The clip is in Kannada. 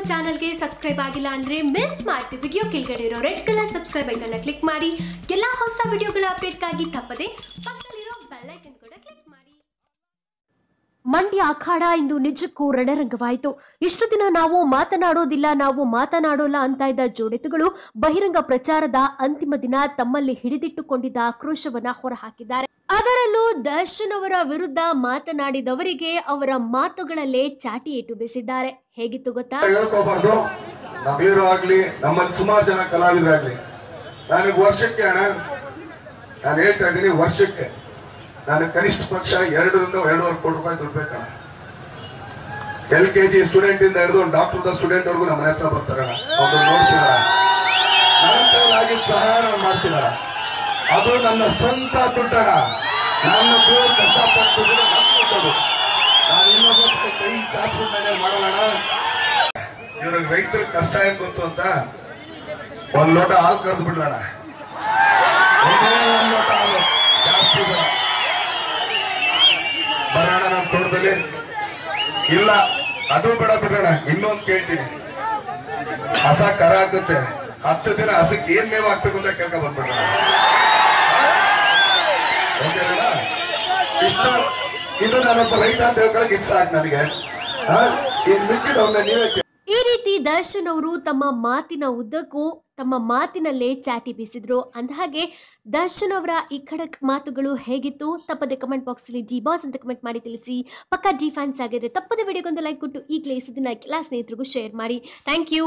ನಮ್ಮ ಚಾನಲ್ಗೆ ಸಬ್ಸ್ಕ್ರೈಬ್ ಆಗಿಲ್ಲ ಅಂದ್ರೆ ಮಿಸ್ ಮಾಡ್ತಿ ವಿಡಿಯೋ ಕೆಳಗಡೆ ಇರೋ ರೆಡ್ ಕಲರ್ ಸಬ್ಸ್ಕ್ರೈಬ್ ಐಕನ್ನ ಕ್ಲಿಕ್ ಮಾಡಿ. ಎಲ್ಲಾ ಹೊಸ ವಿಡಿಯೋಗಳ ಅಪ್ಡೇಟ್ ಆಗಿ ತಪ್ಪದೆ ಐಕನ್ ಮಾಡಿ. ಮಂಡ್ಯ ಅಖಾಡ ಇಂದು ನಿಜಕ್ಕೂ ರಣರಂಗವಾಯಿತು. ಇಷ್ಟು ದಿನ ನಾವು ಮಾತನಾಡೋದಿಲ್ಲ, ನಾವು ಮಾತನಾಡೋಲ್ಲ ಅಂತ ಇದ್ದ ಜೋಡೆತುಗಳು ಬಹಿರಂಗ ಪ್ರಚಾರದ ಅಂತಿಮ ದಿನ ತಮ್ಮಲ್ಲಿ ಹಿಡಿದಿಟ್ಟುಕೊಂಡಿದ್ದ ಆಕ್ರೋಶವನ್ನ ಹೊರಹಾಕಿದ್ದಾರೆ. ಅದರಲ್ಲೂ ದರ್ಶನ್ ಅವರ ವಿರುದ್ಧ ಮಾತನಾಡಿದವರಿಗೆ ಅವರ ಮಾತುಗಳಲ್ಲೇ ಚಾಟಿ ಇಟ್ಟು ಬಿಸಿದ್ದಾರೆ. ಹೇಗಿತ್ತು ಗೊತ್ತಾ? ನಮ್ಮೀರು ಆಗ್ಲಿ ನಮ್ಮ ಸುಮಾರು ಜನ ಕಲಾವಿದರಾಗ್ಲಿ. ನನಗೆ ವರ್ಷಕ್ಕೆ ಅಣ್ಣ, ನಾನು ಹೇಳ್ತಾ ಇದ್ದೀನಿ ವರ್ಷಕ್ಕೆ. ನಾನು ಕನಿಷ್ಠ ಪಕ್ಷ ಎರಡರಿಂದ ಎರಡೂವರೆ ಕೋಟಿ ರೂಪಾಯಿ ದುಡ್ಬೇಕಣ ಎಲ್ ಕೆ ಜಿ ಸ್ಟೂಡೆಂಟ್ ಇಂದ ಹಿಡಿದು ಒಂದು ಡಾಕ್ಟರ್ ಸ್ಟೂಡೆಂಟ್ ಅವ್ರಿಗೂ ನಮ್ಮ ಹತ್ರ ಬರ್ತಾರಣ ಅವ್ರು ಕೈಲಾಗಿದ್ದ ಸಹಾಯ ಅದು ನನ್ನ ಸ್ವಂತ ದುಡ್ಡಣ್ಣ ನನ್ನ ಕಷ್ಟಪಟ್ಟು ದುಡ್ಡು ನನ್ನ ನಾನು ಇನ್ನೊಂದು ಕೈ ಚಾಚ್ಕೊಂಡೇ ಮಾಡೋಣ ಇವ್ರಿಗೆ ರೈತರ ಕಷ್ಟ ಏನ್ ಗೊತ್ತು ಅಂತ? ಒಂದ್ ಲೋಟ ಹಾಲು ಕರೆದು ಬಿಡೋಣ ಒಂದೇ ಲೋಟ ಜಾಸ್ತಿ ಬರೋಣ ನಮ್ಮ ತೋಟದಲ್ಲಿ. ಇಲ್ಲ, ಅದು ಬೇಡ ಬಿಡೋಣ ಇನ್ನೊಂದು ಕೇಳ್ತೀನಿ. ಹಸ ಕರ ಆಗುತ್ತೆ. ಹತ್ತು ದಿನ ಹಸಕ್ಕೆ ಏನ್ ಮೇವ್ ಹಾಕ್ಬೇಕು ಅಂತ ಕೇಳ್ಕ ಬಂದ್ಬಿಡೋಣ ಓಕೆನಾ? ಇಷ್ಟ ಇದು ರೈತ ಅಂತ ಹೇಳ್ಕೊಳಕ್ ಇಷ್ಟ ನನಗೆ. ಈ ರೀತಿ ದರ್ಶನ್ ಅವರು ತಮ್ಮ ಮಾತಿನ ಉದ್ದಕ್ಕೂ ತಮ್ಮ ಮಾತಿನಲ್ಲೇ ಚಾಟಿ ಬೀಸಿದ್ರು. ಅಂದಹಾಗೆ ದರ್ಶನ್ ಅವರ ಈ ಖಡಕ್ ಮಾತುಗಳು ಹೇಗಿತ್ತು? ತಪ್ಪದೆ ಕಮೆಂಟ್ ಬಾಕ್ಸಲ್ಲಿ ಜಿ ಬಾಸ್ ಅಂತ ಕಮೆಂಟ್ ಮಾಡಿ ತಿಳಿಸಿ. ಪಕ್ಕ ಜಿ ಫ್ಯಾನ್ಸ್ ಆಗಿದ್ರೆ ತಪ್ಪದೆ ವಿಡಿಯೋಗೊಂದು ಲೈಕ್ ಕೊಟ್ಟು ಈಗಲೇ ಇದನ್ನ ಎಲ್ಲ ಸ್ನೇಹಿತರಿಗೂ ಶೇರ್ ಮಾಡಿ. Thank you.